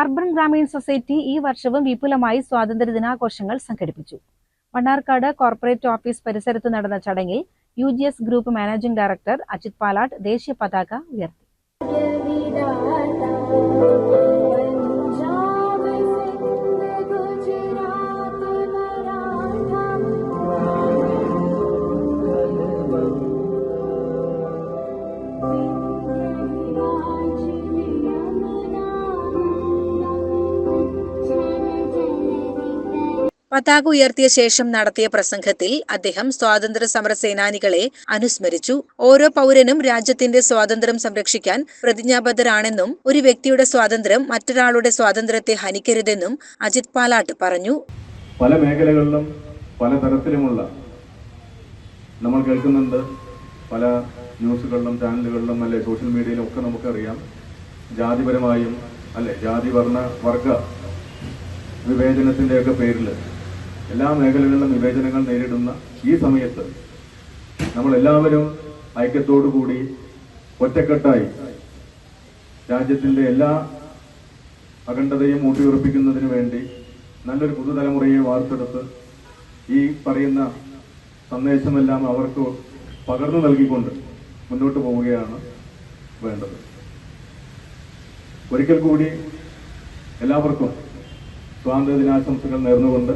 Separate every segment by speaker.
Speaker 1: Urban Gramin society ഈ വർഷവും വിപുലമായി സ്വാതന്ത്ര്യ ദിനാഘോഷങ്ങൾ സംഘടിപ്പിച്ചു. മണ്ണാർക്കാട് കോർപ്പറേറ്റ് ഓഫീസ് പരിസരത്ത് നടന്ന ചടങ്ങിൽ U group managing director Ajith Palatt ദേശീയ പതാക ഉയർത്തി.
Speaker 2: പതാക ഉയർത്തിയ ശേഷം നടത്തിയ പ്രസംഗത്തിൽ അദ്ദേഹം സ്വാതന്ത്ര്യ സമര സേനാനികളെ അനുസ്മരിച്ചു. ഓരോ പൗരനും രാജ്യത്തിന്റെ സ്വാതന്ത്ര്യം സംരക്ഷിക്കാൻ പ്രതിജ്ഞാബദ്ധരാണെന്നും ഒരു വ്യക്തിയുടെ സ്വാതന്ത്ര്യം മറ്റൊരാളുടെ സ്വാതന്ത്ര്യത്തെ ഹനിക്കരുതെന്നും അജിത് പാലാട്ട് പറഞ്ഞു.
Speaker 3: പല മേഖലകളിലും പല തരത്തിലുമുള്ള നമ്മൾ കേൾക്കുന്നുണ്ട്. പല ന്യൂസുകളിലും ചാനലുകളിലും അല്ലെ സോഷ്യൽ മീഡിയയിലും ഒക്കെ നമുക്കറിയാം. ജാതിപരമായും അല്ലെ ജാതി വർണ വർഗ വിവേചനത്തിന്റെയൊക്കെ പേരിൽ എല്ലാ മേഖലകളിലും വിവേചനങ്ങൾ നേരിടുന്ന ഈ സമയത്ത് നമ്മൾ എല്ലാവരും ഐക്യത്തോടു കൂടി ഒറ്റക്കെട്ടായി രാജ്യത്തിന്റെ എല്ലാ അഖണ്ഡതയും ഊട്ടിയുറപ്പിക്കുന്നതിന് വേണ്ടി നല്ലൊരു പുതുതലമുറയെ വാർത്തെടുത്ത് ഈ പറയുന്ന സന്ദേശമെല്ലാം അവർക്ക് പകർന്നു നൽകിക്കൊണ്ട് മുന്നോട്ട് പോവുകയാണ് വേണ്ടത്. ഒരിക്കൽ കൂടി എല്ലാവർക്കും സ്വാതന്ത്ര്യ ദിനാശംസകൾ നേർന്നുകൊണ്ട്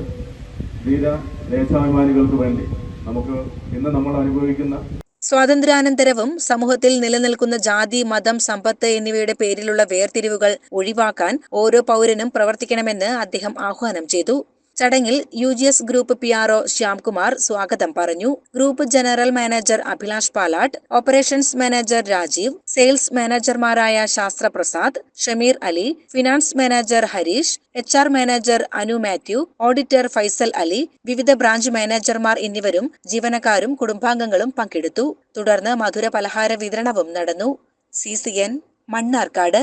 Speaker 3: ധീര ദേശാഭിമാനികൾക്ക് വേണ്ടി നമുക്ക് ഇന്ന് നമ്മൾ അനുഭവിക്കുന്ന
Speaker 2: സ്വാതന്ത്ര്യാനന്തരവും സമൂഹത്തിൽ നിലനിൽക്കുന്ന ജാതി മതം സമ്പത്ത് എന്നിവയുടെ പേരിലുള്ള വേർതിരിവുകൾ ഒഴിവാക്കാൻ ഓരോ പൗരനും പ്രവർത്തിക്കണമെന്ന് അദ്ദേഹം ആഹ്വാനം ചെയ്തു. ചടങ്ങിൽ U G S group P R O Shyamkumar സ്വാഗതം പറഞ്ഞു. Group general manager Abhilash Palatt operations manager Rajeev sales മാനേജർമാരായ Sasthra Prasad Shameer Ali finance manager Harish H R manager Anu Mathew auditor Faisal Ali വിവിധ branch മാനേജർമാർ എന്നിവരും ജീവനക്കാരും കുടുംബാംഗങ്ങളും പങ്കെടുത്തു. തുടർന്ന് മധുര പലഹാര വിതരണവും നടന്നു. C C N Mannarkkad.